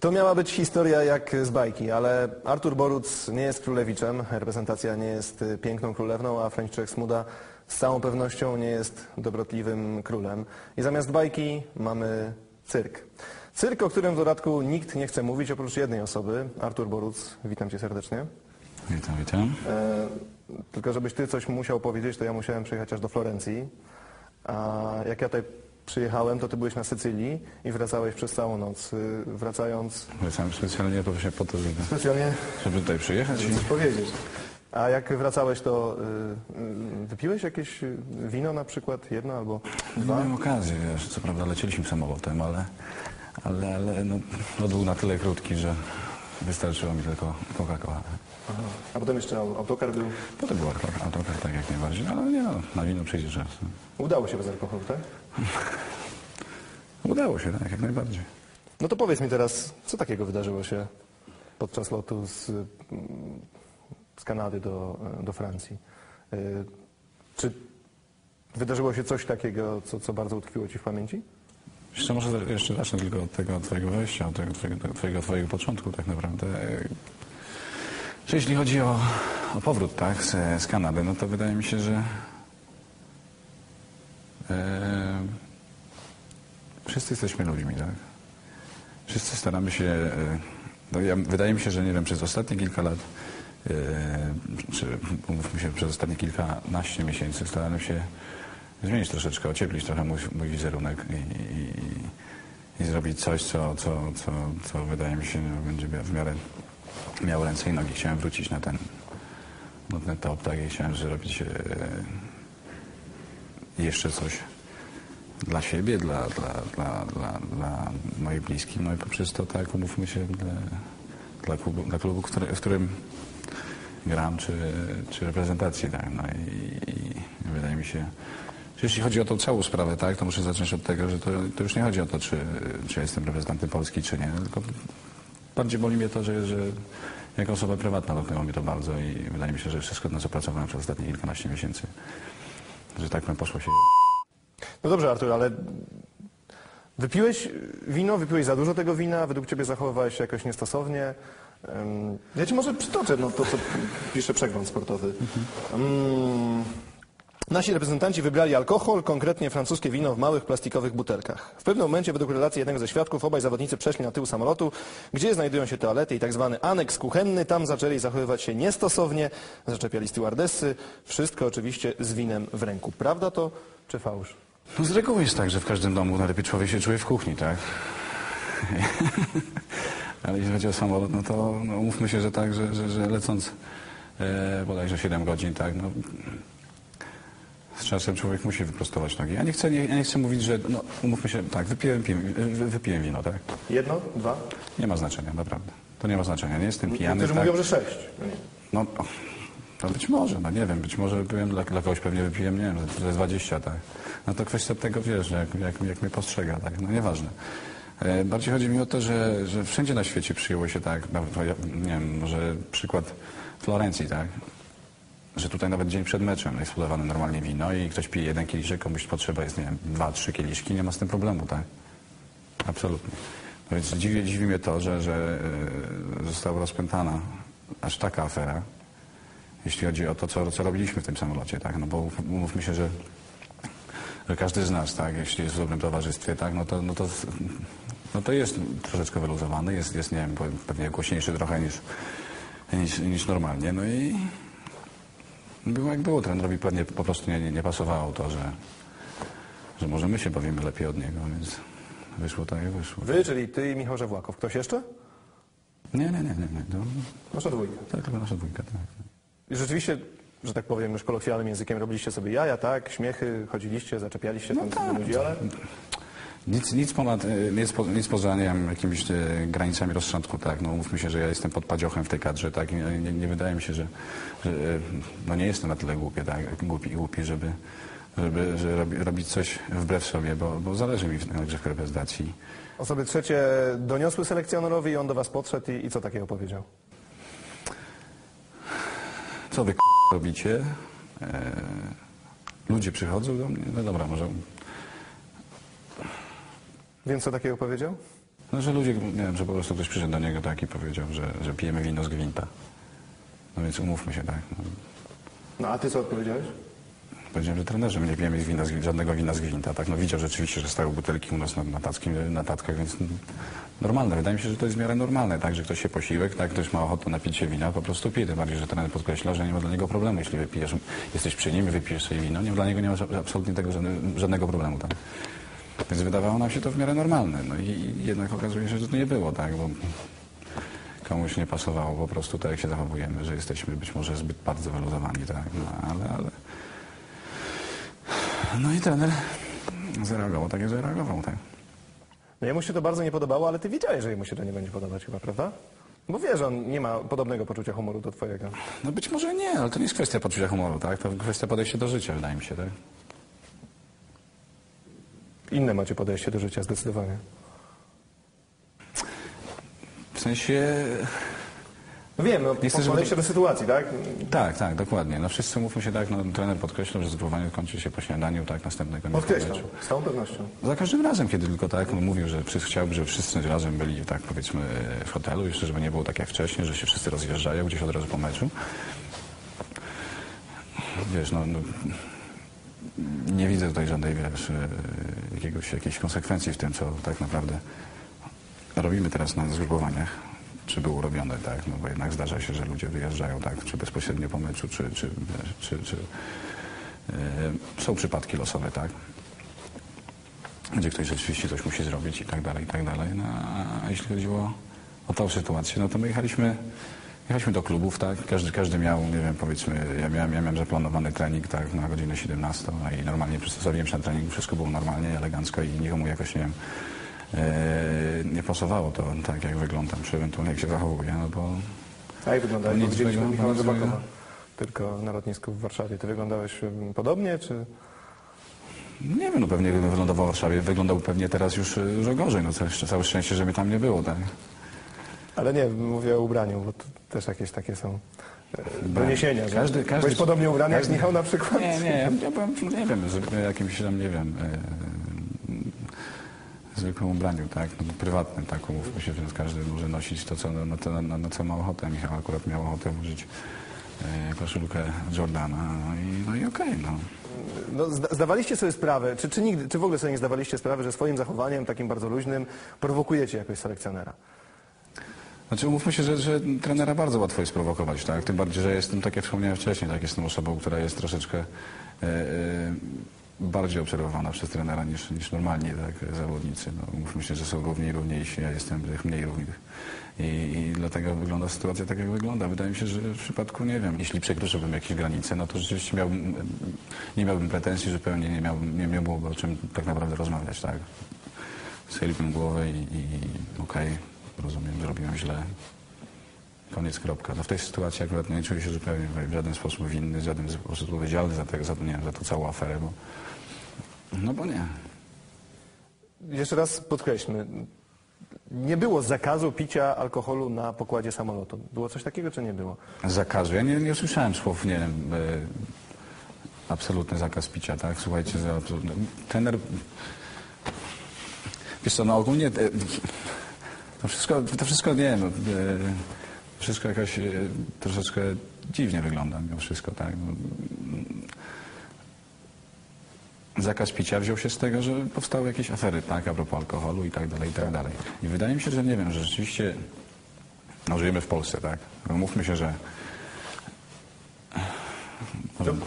To miała być historia jak z bajki, ale Artur Boruc nie jest królewiczem, reprezentacja nie jest y, piękną królewną, a Franciszek Smuda z całą pewnością nie jest dobrotliwym królem. I zamiast bajki mamy cyrk. Cyrk, o którym w dodatku nikt nie chce mówić oprócz jednej osoby. Artur Boruc, witam cię serdecznie. Witam, witam. E, tylko żebyś ty coś musiał powiedzieć, to ja musiałem przyjechać aż do Florencji. A jak ja tutaj przyjechałem, to ty byłeś na Sycylii i wracałeś przez całą noc. Y, Wracając Wracałem specjalnie po, po to, żeby, specjalnie żeby tutaj przyjechać i coś powiedzieć. A jak wracałeś, to y, y, wypiłeś jakieś y, wino na przykład? Jedno albo nie dwa? miałem okazji, wiesz, co prawda lecieliśmy samolotem, ale, ale, ale no, lot był na tyle krótki, że wystarczyło mi tylko Coca-Cola. A potem jeszcze au- autokar był. Potem był autokar, autokar tak jak najbardziej, ale nie no, na wino przyjdzie czas. Udało się bez alkoholu, tak? Udało się, tak, jak najbardziej. No to powiedz mi teraz, co takiego wydarzyło się podczas lotu z, z Kanady do, do Francji? Y, Czy wydarzyło się coś takiego, co, co bardzo utkwiło ci w pamięci? Jeszcze może jeszcze zacznę tylko od tego twojego wejścia, od tego twojego, twojego, twojego początku tak naprawdę. Że jeśli chodzi o, o powrót tak, z, z Kanady, no to wydaje mi się, że e, wszyscy jesteśmy ludźmi, tak? Wszyscy staramy się, e, no ja, wydaje mi się, że nie wiem, przez ostatnie kilka lat, e, czy umówmy się, przez ostatnie kilkanaście miesięcy staramy się zmienić troszeczkę, ocieplić trochę mój, mój wizerunek i, i, i zrobić coś, co, co, co, co wydaje mi się no, będzie w miarę miało ręce i nogi. Chciałem wrócić na ten, ten top, tak, i chciałem zrobić e, jeszcze coś dla siebie, dla, dla, dla, dla, dla moich bliskich, no i poprzez to, tak, umówmy się, dla, dla klubu, dla klubu który, w którym gram, czy, czy reprezentacji, tak, no i, i wydaje mi się, jeśli chodzi o tą całą sprawę, tak, to muszę zacząć od tego, że to, to już nie chodzi o to, czy, czy jestem reprezentantem Polski, czy nie, tylko bardziej boli mnie to, że, że jako osoba prywatna dotknęło mnie to bardzo i wydaje mi się, że wszystko, na co pracowałem przez ostatnie kilkanaście miesięcy, że tak powiem, poszło się... No dobrze, Artur, ale wypiłeś wino, wypiłeś za dużo tego wina, według ciebie zachowywałeś się jakoś niestosownie. Ja ci może przytoczę no, to, co pisze przegląd sportowy. Ym, Nasi reprezentanci wybrali alkohol, konkretnie francuskie wino w małych plastikowych butelkach. W pewnym momencie, według relacji jednego ze świadków, obaj zawodnicy przeszli na tył samolotu, gdzie znajdują się toalety i tak zwany aneks kuchenny. Tam zaczęli zachowywać się niestosownie, zaczepiali stewardessy. Wszystko oczywiście z winem w ręku. Prawda to czy fałsz? No z reguły jest tak, że w każdym domu najlepiej człowiek się czuje w kuchni, tak? Ale jeśli chodzi o samolot, no to no, umówmy się, że tak, że, że, że lecąc e, bodajże 7 godzin, tak, no, z czasem człowiek musi wyprostować nogi. Ja nie chcę, nie, ja nie chcę mówić, że, no, umówmy się, tak, wypiłem, pi- wy- wypiłem wino, tak? Jedno? Dwa? Nie ma znaczenia, naprawdę. To nie ma znaczenia, nie jestem pijany, Niektórzy tak? mówią, że sześć. No, o, no być może, no nie wiem, być może wypiłem, dla, dla kogoś pewnie wypiłem, nie wiem, ze 20, tak. No to kwestia tego, wiesz, jak, jak, jak mnie postrzega, tak, no nieważne. E, bardziej chodzi mi o to, że, że wszędzie na świecie przyjęło się tak, no, to ja, nie wiem, może przykład Florencji, tak, że tutaj nawet dzień przed meczem jest podawane normalnie wino i ktoś pije jeden kieliszek, komuś potrzeba jest, nie wiem, dwa, trzy kieliszki, nie ma z tym problemu, tak. Absolutnie. No więc dziwi, dziwi mnie to, że, że e, została rozpętana aż taka afera, jeśli chodzi o to, co, co robiliśmy w tym samolocie, tak? No bo umówmy się, że, że każdy z nas, tak, jeśli jest w dobrym towarzystwie, tak, no to, no to, no to jest troszeczkę wyluzowany, jest, jest, nie wiem, pewnie głośniejszy trochę niż, niż, niż normalnie, no i było jak było, trenerowi pewnie po prostu nie, nie, nie pasowało to, że, że może my się bawimy lepiej od niego, więc wyszło tak jak wyszło. Wy, czyli ty i Michał Żewłakow. Ktoś jeszcze? Nie, nie, nie, nie, nie. To, Nasza dwójka. tak, tylko nasza dwójka, tak. I rzeczywiście, że tak powiem, już kolokwialnym językiem robiliście sobie jaja, tak? Śmiechy, chodziliście, zaczepialiście No tam tak, ludzi, ale... Nic, nic, ponad, e, nic, po, nic poza nie wiem, jakimiś e, granicami rozsądku, tak. No mówmy się, że ja jestem pod padziochem w tej kadrze, tak. Nie, nie, wydaje mi się, że, że e, no nie jestem na tyle głupi, tak, głupi, głupi żeby, żeby że robi, robić coś wbrew sobie, bo, bo zależy mi w, na grzech reprezentacji. Osoby trzecie doniosły selekcjonerowi i on do was podszedł i, i co takiego powiedział? Co wy k- robicie? Ludzie przychodzą do mnie, no dobra, może Więc co takiego powiedział? No, że ludzie, nie wiem, że po prostu ktoś przyszedł do niego tak i powiedział, że, że pijemy wino z gwinta. No więc umówmy się, tak. No, No a ty co odpowiedziałeś? powiedziałem, że trenerze, my nie pijemy wina z, żadnego wina z gwinta, tak. No widział rzeczywiście, że stały butelki u nas na, na, na tackach, więc normalne. Wydaje mi się, że to jest w miarę normalne, tak, że ktoś się posiłek, tak, ktoś ma ochotę napić się wina, po prostu pije. Tym bardziej, że trener podkreśla, że nie ma dla niego problemu, jeśli wypijesz, jesteś przy nim wypijesz sobie wino, nie, dla niego nie ma absolutnie tego żadne, żadnego problemu, tak. Więc wydawało nam się to w miarę normalne. No i, jednak okazuje się, że to nie było, tak, bo komuś nie pasowało po prostu tak, jak się zachowujemy, że jesteśmy być może zbyt bardzo wyluzowani, tak, no, ale, ale... No i trener zareagował tak, jak zareagował, tak. No jemu się to bardzo nie podobało, ale ty wiedziałeś, że jemu się to nie będzie podobać chyba, prawda? Bo wiesz, że on nie ma podobnego poczucia humoru do twojego. No być może nie, ale to nie jest kwestia poczucia humoru, tak, to kwestia podejścia do życia, wydaje mi się, tak. Inne macie podejście do życia zdecydowanie. W sensie... No wiem, no, Nie chcę, żeby podejście do sytuacji, tak? Tak, tak, dokładnie. No wszyscy mówmy się tak, no trener podkreślał, że spróbowanie kończy się po śniadaniu, tak, następnego dnia. Podkreślam, z całą pewnością. Za każdym razem, kiedy tylko tak, on mówił, że chciałby, żeby wszyscy razem byli, tak powiedzmy, w hotelu, jeszcze żeby nie było tak jak wcześniej, że się wszyscy rozjeżdżają gdzieś od razu po meczu. Wiesz, no, no nie widzę tutaj żadnej, wiesz, jakiegoś, jakiejś konsekwencji w tym, co tak naprawdę robimy teraz na zgrupowaniach, czy było robione, tak, no bo jednak zdarza się, że ludzie wyjeżdżają, tak, czy bezpośrednio po meczu, czy, czy, czy, czy e, są przypadki losowe, tak, gdzie ktoś rzeczywiście coś musi zrobić i tak dalej, i tak dalej. No, a jeśli chodziło o tą sytuację, no to my jechaliśmy, jechaliśmy do klubów, tak? Każdy, każdy miał, nie wiem, powiedzmy, ja miałem, ja miałem zaplanowany trening, tak, na godzinę 17 a i normalnie przystosowiłem się na trening, wszystko było normalnie, elegancko i nikomu jakoś, nie wiem, e, nie pasowało to tak, jak wyglądam, czy ewentualnie jak się zachowuję, no bo A jak wyglądałeś? Widzieliśmy Michała. Rybakowa tylko na lotnisku w Warszawie. Ty wyglądałeś podobnie, czy... nie wiem, no pewnie wylądował w Warszawie, wyglądał pewnie teraz już, e, już gorzej, no całe, całe szczęście, że mnie tam nie było, tak? Ale nie, mówię o ubraniu, bo to też jakieś takie są e, doniesienia, Każdy- każdy- byłeś podobnie ubrany jak każdy- Michał na przykład. Nie, nie, ja, ja byłem, nie wiem, z jakimś tam, nie wiem, e, zwykłym ubraniu, tak, no, prywatnym, tak, umówmy się, więc każdy może nosić to, co, na, to, na, na co ma ochotę. Michał akurat miał ochotę włożyć e, koszulkę Jordana, no i, no i okej, no. No, zda- zdawaliście sobie sprawę, czy, czy, nigdy, czy w ogóle sobie nie zdawaliście sprawy, że swoim zachowaniem, takim bardzo luźnym, prowokujecie jakoś selekcjonera? Znaczy umówmy się, że, że trenera bardzo łatwo jest prowokować, tak? Tym bardziej, że jestem, tak jak wspomniałem wcześniej, tak, jestem osobą, która jest troszeczkę e, e, bardziej obserwowana przez trenera niż, niż normalnie, tak, zawodnicy. No, umówmy się, że są równi i równiejsi, ja jestem tych mniej równych. I, I dlatego wygląda sytuacja tak, jak wygląda. Wydaje mi się, że w przypadku, nie wiem, jeśli przekroczyłbym jakieś granice, no to rzeczywiście miałbym, nie miałbym pretensji, zupełnie nie, miałbym, nie, nie byłoby o czym tak naprawdę rozmawiać, tak? Schyliłbym głowę i, i okej, rozumiem, zrobiłem źle. Koniec, kropka. No w tej sytuacji akurat nie czuję się zupełnie w żaden sposób winny, w żaden sposób odpowiedzialny za, te, za, nie wiem, za tą całą aferę, bo... No bo nie. Jeszcze raz podkreślmy, nie było zakazu picia alkoholu na pokładzie samolotu. Było coś takiego, czy nie było? Zakazu. Ja nie, nie usłyszałem słów, nie wiem, e, absolutny zakaz picia, tak? Słuchajcie, za absolutny. Trener... Wiesz co, no ogólnie e, to wszystko, to wszystko nie wiem, no, wszystko jakoś e, troszeczkę dziwnie wygląda mimo wszystko, tak? No, zakaz picia wziął się z tego, że powstały jakieś afery, tak, a propos alkoholu i tak dalej, i tak dalej. I wydaje mi się, że nie wiem, że rzeczywiście no, żyjemy w Polsce, tak? Mówmy się, że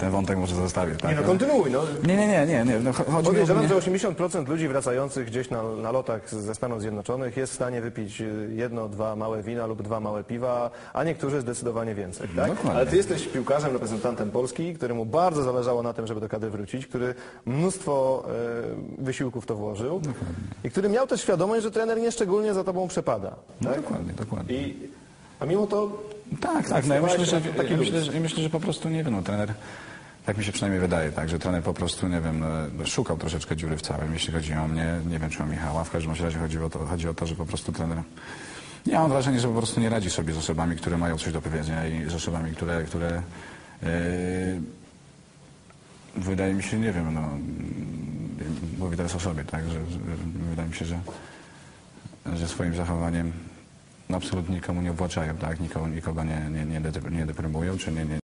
ten wątek może zostawię, tak? Nie, no kontynuuj, no. nie, nie, nie, nie, nie. No, cho- chodzi Podejrzewam, że 80% ludzi wracających gdzieś na, na lotach ze Stanów Zjednoczonych jest w stanie wypić y, jedno, dwa małe wina lub dwa małe piwa, a niektórzy zdecydowanie więcej, tak? Dokładnie. Ale ty jesteś piłkarzem, reprezentantem Polski, któremu bardzo zależało na tym, żeby do kadry wrócić, który mnóstwo e, wysiłków w to włożył i który miał też świadomość, że trener nieszczególnie za tobą przepada. No, Tak? dokładnie, dokładnie. I, a mimo to Tak, tak, no ja myślę, że, ja myślę, że, ja myślę, że po prostu, nie wiem, no trener, tak mi się przynajmniej wydaje, tak, że trener po prostu, nie wiem, no, szukał troszeczkę dziury w całym, jeśli chodzi o mnie, nie wiem, czy o Michała, w każdym razie chodzi o to, chodzi o to że po prostu trener, ja mam wrażenie, że po prostu nie radzi sobie z osobami, które mają coś do powiedzenia i z osobami, które, które yy, wydaje mi się, nie wiem, no, mówię teraz o sobie, tak, że, że wydaje mi się, że że swoim zachowaniem no, absolutnie nikomu nie obłaczają, tak? Nikogo, nikogo nie, nie, nie, deprymują, czy nie, nie,